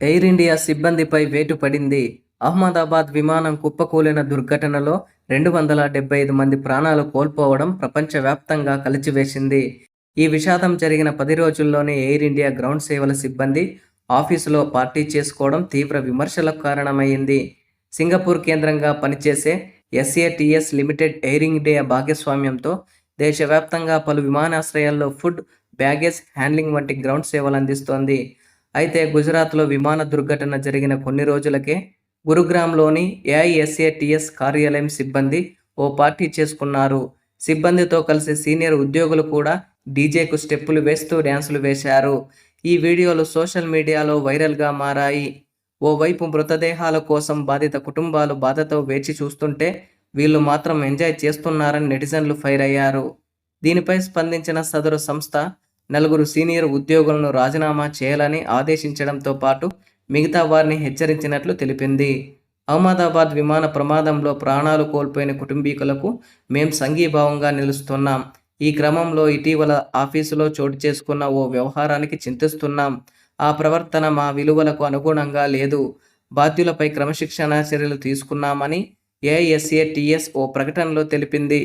Air India సిబ్బందిపై వేటు పడింది. అహ్మదాబాద్ విమానం కుప్పకూలిన దుర్ఘటనలో రెండు వందల డెబ్బై ఐదు మంది ప్రాణాలు కోల్పోవడం ప్రపంచవ్యాప్తంగా కలిచివేసింది. ఈ విషాదం జరిగిన పది రోజుల్లోనే ఎయిర్ ఇండియా గ్రౌండ్ సేవల సిబ్బంది ఆఫీసులో పార్టీ చేసుకోవడం తీవ్ర విమర్శలకు కారణమైంది. సింగపూర్ కేంద్రంగా పనిచేసే ఎస్ఏటిఎస్ లిమిటెడ్ ఎయిర్ ఇండియా భాగస్వామ్యంతో దేశవ్యాప్తంగా పలు విమానాశ్రయాల్లో ఫుడ్ బ్యాగేజ్ హ్యాండ్లింగ్ వంటి గ్రౌండ్ సేవలు అందిస్తోంది. అయితే గుజరాత్లో విమాన దుర్ఘటన జరిగిన కొన్ని రోజులకే గురుగ్రామ్లోని ఏఐఎస్ఏటిఎస్ కార్యాలయం సిబ్బంది ఓ పార్టీ చేసుకున్నారు. సిబ్బందితో కలిసి సీనియర్ ఉద్యోగులు కూడా డీజేకు స్టెప్పులు వేస్తూ డ్యాన్సులు వేశారు. ఈ వీడియోలు సోషల్ మీడియాలో వైరల్గా మారాయి. ఓవైపు మృతదేహాల కోసం బాధిత కుటుంబాలు బాధతో వేచి చూస్తుంటే వీళ్ళు మాత్రం ఎంజాయ్ చేస్తున్నారని నెటిజన్లు ఫైర్ అయ్యారు. దీనిపై స్పందించిన సదరు సంస్థ నలుగురు సీనియర్ ఉద్యోగులను రాజీనామా చేయాలని ఆదేశించడంతో పాటు మిగతా వారిని హెచ్చరించినట్లు తెలిపింది. అహ్మదాబాద్ విమాన ప్రమాదంలో ప్రాణాలు కోల్పోయిన కుటుంబీకులకు మేం సంఘీభావంగా నిలుస్తున్నాం. ఈ క్రమంలో ఇటీవల ఆఫీసులో చోటు చేసుకున్న ఓ వ్యవహారానికి చింతిస్తున్నాం. ఆ ప్రవర్తన మా విలువలకు అనుగుణంగా లేదు. బాధ్యులపై క్రమశిక్షణా చర్యలు తీసుకున్నామని ఏఎస్ఏటిఎస్ ఓ ప్రకటనలో తెలిపింది.